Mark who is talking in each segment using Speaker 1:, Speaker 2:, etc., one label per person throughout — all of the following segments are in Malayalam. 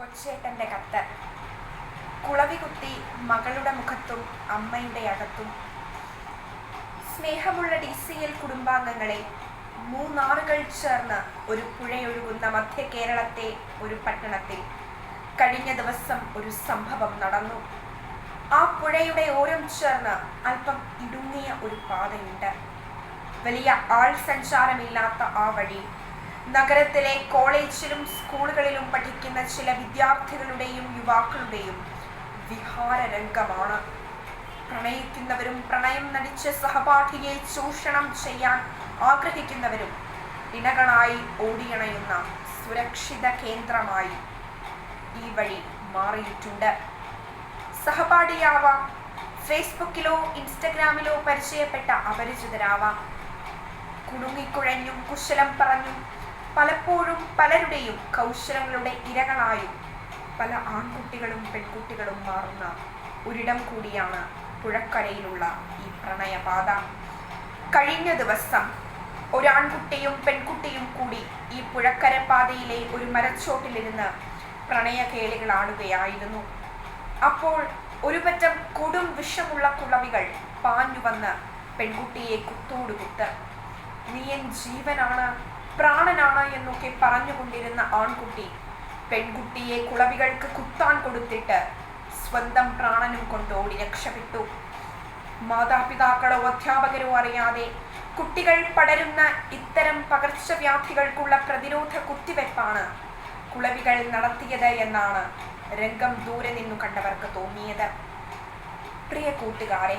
Speaker 1: കൊച്ചേട്ടന്റെ കത്ത്. കുളവി കുത്തി മകളുടെ മുഖത്തും അമ്മയുടെ അകത്തും. സ്നേഹമുള്ള ഡി സി എൽ കുടുംബാംഗങ്ങളെ മൂന്നാറുകൾ ചേർന്ന് ഒരു പുഴയൊഴുകുന്ന മധ്യ കേരളത്തെ ഒരു പട്ടണത്തിൽ കഴിഞ്ഞ ദിവസം ഒരു സംഭവം നടന്നു. ആ പുഴയുടെ ഓരം ചേർന്ന് അല്പം ഇടുങ്ങിയ ഒരു പാതയുണ്ട്. വലിയ ആൾ സഞ്ചാരമില്ലാത്ത ആ വഴി നഗരത്തിലെ കോളേജിലും സ്കൂളുകളിലും പഠിക്കുന്ന ചില വിദ്യാർത്ഥികളുടെയും യുവാക്കളുടെയും വിഹാര രംഗമാണ് പ്രണയിക്കുന്നവരും പ്രണയം നടിച്ച് സഹപാഠിയെ ചൂഷണം ചെയ്യാൻ ആഗ്രഹിക്കുന്നവരും ഇണകളായി ഓടിയണയുന്ന സുരക്ഷിത കേന്ദ്രമായി ഈ വഴി മാറിയിട്ടുണ്ട്. സഹപാഠിയാവാം ഫേസ്ബുക്കിലോ ഇൻസ്റ്റഗ്രാമിലോ പരിചയപ്പെട്ട അപരിചിതരാവാം. കുടുങ്ങിക്കുഴഞ്ഞും കുശലം പറഞ്ഞും പലപ്പോഴും പലരുടെയും കൗശലങ്ങളുടെ ഇരകളായും പല ആൺകുട്ടികളും പെൺകുട്ടികളും മാറുന്ന ഒരിടം കൂടിയാണ് പുഴക്കരയിലുള്ള ഈ പ്രണയപാത. കഴിഞ്ഞ ദിവസം ഒരാൺകുട്ടിയും പെൺകുട്ടിയും കൂടി ഈ പുഴക്കര പാതയിലെ ഒരു മരച്ചോട്ടിലിരുന്ന് പ്രണയകേളികളാടുകയായിരുന്നു അപ്പോൾ ഒരു പറ്റം കൊടും വിഷമുള്ള കുളവികൾ പാഞ്ഞു വന്ന് പെൺകുട്ടിയെ കുത്തോട് കുത്ത്. നീ എൻ ജീവനാണ്. പ്രാണനാണ് എന്നൊക്കെ പറഞ്ഞുകൊണ്ടിരുന്ന ആൺകുട്ടി പെൺകുട്ടിയെ കുളവികൾക്ക് കുത്താൻ കൊടുത്തിട്ട് സ്വന്തം പ്രാണനും കൊണ്ടോടി രക്ഷപ്പെട്ടു. മാതാപിതാക്കളോ അധ്യാപകരോ അറിയാതെ കുട്ടികൾ പടരുന്ന ഇത്തരം പകർച്ചവ്യാധികൾക്കുള്ള പ്രതിരോധ കുത്തിവെപ്പാണ് കുളവികൾ നടത്തിയത് എന്നാണ് രംഗം ദൂരെ നിന്നു കണ്ടവർക്ക് തോന്നിയത്. പ്രിയ കൂട്ടുകാരെ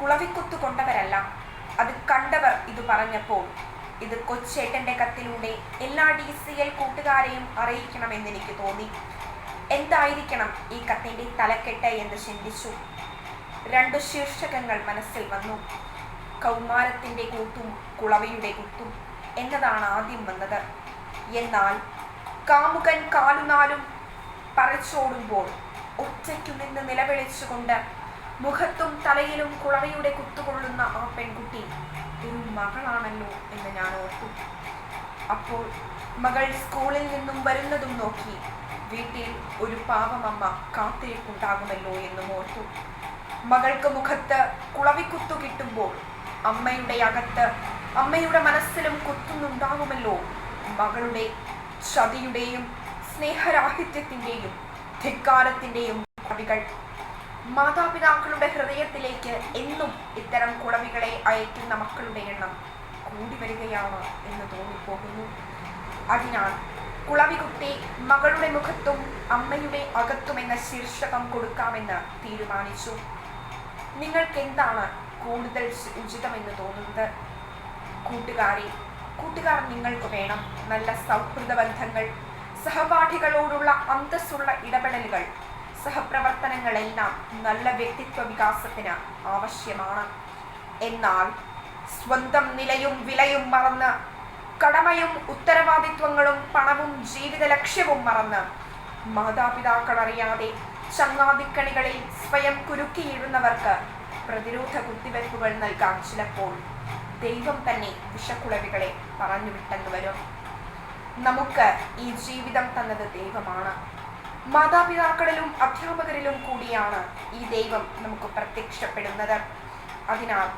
Speaker 1: കുളവിക്കുത്തു കൊണ്ടവരല്ല അത് കണ്ടവർ ഇത് പറഞ്ഞപ്പോൾ ഇത് കൊച്ചേട്ടന്റെ കത്തിലൂടെ എല്ലാ ഡി സി എൽ കൂട്ടുകാരെയും അറിയിക്കണമെന്ന് എനിക്ക് തോന്നി. എന്തായിരിക്കണം ഈ കത്തിന്റെ തലക്കെട്ട് എന്ന് ചിന്തിച്ചു. രണ്ടു ശീർഷകങ്ങൾ മനസ്സിൽ വന്നു. കൗമാരത്തിന്റെ കൂത്തും കുളവയുടെ കുത്തും എന്നതാണ് ആദ്യം വന്നത്. എന്നാൽ കാമുകൻ കാലുനാലും പറിച്ചോടുമ്പോൾ ഒറ്റയ്ക്കു നിന്ന് നിലവിളിച്ചുകൊണ്ട് മുഖത്തും തലയിലും കുളവയുടെ കുത്തുകൊള്ളുന്ന ആ പെൺകുട്ടി ഒരു മകളാണല്ലോ എന്ന് ഞാൻ ഓർത്തു. അപ്പോൾ മകൾ സ്കൂളിൽ നിന്നും വരുന്നതും നോക്കി വീട്ടിൽ ഒരു പാവമമ്മ കാത്തിരിപ്പുണ്ടാകുമല്ലോ എന്നും ഓർത്തു. മകൾക്ക് മുഖത്ത് കുളവിക്കുത്തു കിട്ടുമ്പോൾ അമ്മയുടെ അകത്ത് അമ്മയുടെ മനസ്സിലും കുത്തുന്നുണ്ടാകുമല്ലോ മകളുടെ ചതിയുടെയും സ്നേഹരാഹിത്യത്തിന്റെയും ധിക്കാരത്തിന്റെയും കവികൾ. മാതാപിതാക്കളുടെ ഹൃദയത്തിലേക്ക് എന്നും ഇത്തരം കുടവികളെ അയക്കുന്ന മക്കളുടെ എണ്ണം കൂടി വരികയാണ് എന്ന് തോന്നിപ്പോകുന്നു. അതിനാൽ കുളവികുത്തി മകളുടെ മുഖത്തും അമ്മയുടെ അകത്തും എന്ന ശീർഷകം കൊടുക്കാമെന്ന് തീരുമാനിച്ചു. നിങ്ങൾക്ക് എന്താണ് കൂടുതൽ ഉചിതമെന്ന് തോന്നുന്നത്? കൂട്ടുകാരെ കൂട്ടുകാർ നിങ്ങൾക്ക് വേണം. നല്ല സൗഹൃദ ബന്ധങ്ങൾ സഹപാഠികളോടുള്ള അന്തസ്സുള്ള ഇടപെടലുകൾ സഹപ്രവർത്തനങ്ങളെല്ലാം നല്ല വ്യക്തിത്വ വികാസത്തിന് ആവശ്യമാണ്. എന്നാൽ സ്വന്തം നിലയും വിലയും മറന്ന് കടമയും ഉത്തരവാദിത്വങ്ങളും പണവും ജീവിത ലക്ഷ്യവും മറന്ന് മാതാപിതാക്കൾ അറിയാതെ ചങ്ങാതിക്കണികളിൽ സ്വയം കുരുക്കിയിടുന്നവർക്ക് പ്രതിരോധ കുത്തിവയ്പ്പുകൾ നൽകാൻ ചിലപ്പോൾ ദൈവം തന്നെ വിഷക്കുളവികളെ പറഞ്ഞു വിട്ടെന്ന് വരും. നമുക്ക് ഈ ജീവിതം തന്നത് ദൈവമാണ്. മാതാപിതാക്കളിലും അധ്യാപകരിലും കൂടിയാണ് ഈ ദൈവം നമുക്ക് പ്രത്യക്ഷപ്പെടുന്നത്. അതിനാൽ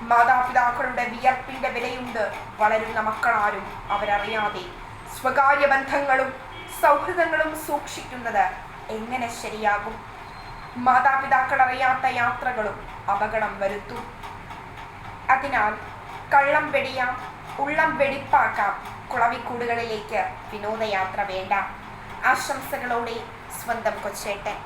Speaker 1: മാതാപിതാക്കളുടെ വിയർപ്പിന്റെ വിലയുണ്ട് വളരുന്ന മക്കളാരും അവരറിയാതെ സ്വകാര്യ ബന്ധങ്ങളും സൗഹൃദങ്ങളും സൂക്ഷിക്കുന്നത് എങ്ങനെ ശരിയാകും? മാതാപിതാക്കൾ അറിയാത്ത യാത്രകളും അപകടം വരുത്തും. അതിനാൽ കള്ളം വെടിയാം ഉള്ളം വെടിപ്പാക്കാം കുളവിക്കൂടുകളിലേക്ക് വിനോദയാത്ര വേണ്ട. ആശംസകളോടെ സ്വന്തം കൊച്ചേട്ടൻ